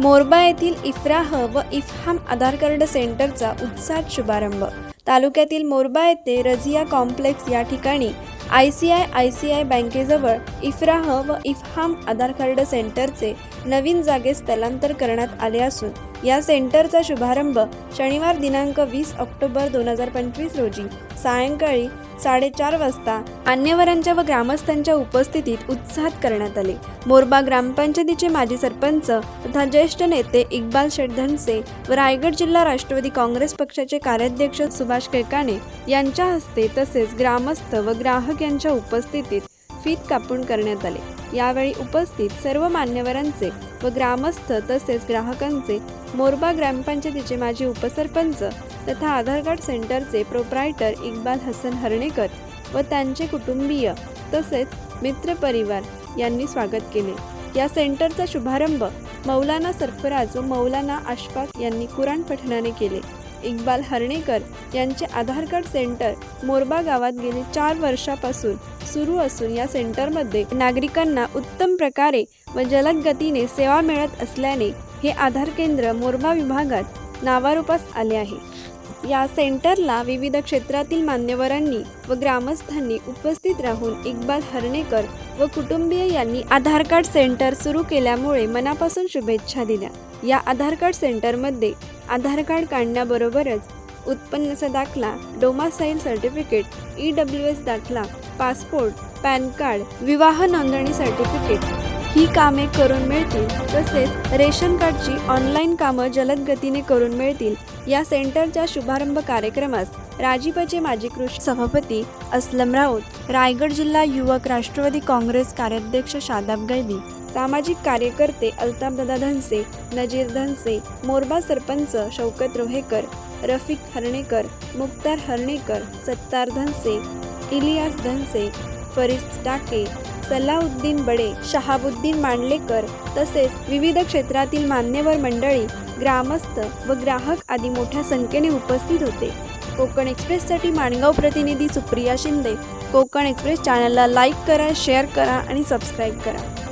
मोरबा येथील इफ्राह व इफहाम आधार कार्ड सेंटरचा उत्साहात शुभारंभ. तालुक्यातील मोरबा येथे रझिया कॉम्प्लेक्स या ठिकाणी I C I I C I बँकेजवळ Ifrah व इफहाम आधार कार्ड सेंटरचे नवीन जागेत स्थलांतर करण्यात आले असून या सेंटरचा शुभारंभ शनिवार दिनांक वीस ऑक्टोबर दोन हजार पंचवीस रोजी सायंकाळी साडेचार वाजता मान्यवरांच्या व ग्रामस्थांच्या उपस्थितीत उत्साहात करण्यात आले. मोरबा ग्रामपंचायतीचे माजी सरपंच तथा ज्येष्ठ नेते इक्बाल शेठ व रायगड जिल्हा राष्ट्रवादी काँग्रेस पक्षाचे कार्याध्यक्ष सुभाष केळकाने यांच्या हस्ते तसेच ग्रामस्थ व ग्राहक यांच्या उपस्थितीत फीत कापून करण्यात आले. यावेळी उपस्थित सर्व मान्यवरांचे व ग्रामस्थ तसेच ग्राहकांचे मोरबा ग्रामपंचायतीचे माजी उपसरपंच तथा आधार कार्ड सेंटरचे प्रोप्रायटर इक्बाल हसन हर्णेकर व त्यांचे कुटुंबीय तसेच मित्रपरिवार यांनी स्वागत केले. या सेंटरचा शुभारंभ मौलाना सरफराज व मौलाना अशफाक यांनी कुराण पठणाने केले. इक्बाल हर्णेकर यांचे आधार कार्ड सेंटर मोरबा गावात गेले चार वर्षापासून सुरू असून या सेंटरमध्ये नागरिकांना उत्तम प्रकारे व जलद गतीने सेवा मिळत असल्याने हे आधार केंद्र मोरबा विभागात नावारूपास आले आहे. या सेंटरला विविध क्षेत्रातील मान्यवरांनी व ग्रामस्थांनी उपस्थित राहून इक्बाल हरणेकर व कुटुंबीय यांनी आधार कार्ड सेंटर सुरू केल्यामुळे मनापासून शुभेच्छा दिल्या. या आधार कार्ड सेंटरमध्ये आधार कार्ड काढण्याबरोबरच उत्पन्नाचा दाखला domicile certificate E W S दाखला पासपोर्ट पॅन कार्ड विवाह नोंदणी सर्टिफिकेट ही कामे करून मिळतील तसेच रेशन कार्डची ऑनलाईन कामं जलद गतीने करून मिळतील या सेंटरच्या शुभारंभ कार्यक्रमास राजीपचे माजी कृषी सभापती असलम राऊत रायगड जिल्हा युवक राष्ट्रवादी काँग्रेस कार्याध्यक्ष शादाब गैबी सामाजिक कार्यकर्ते अल्ताफदादा धनसे नजीर धनसे मोरबा सरपंच शौकत रोहेकर रफिक हरणेकर मुक्तार हरणेकर सत्तार धनसे इलियास धनसे फरीद टाके सलाउद्दीन बडे शहाबुद्दीन मांडलेकर तसेच विविध क्षेत्रातील मान्यवर मंडळी ग्रामस्थ व ग्राहक आदी मोठ्या संख्येने उपस्थित होते. कोकण एक्सप्रेससाठी माणगाव प्रतिनिधी सुप्रिया शिंदे कोकण एक्सप्रेस चॅनलला लाईक करा शेअर करा आणि सबस्क्राईब करा.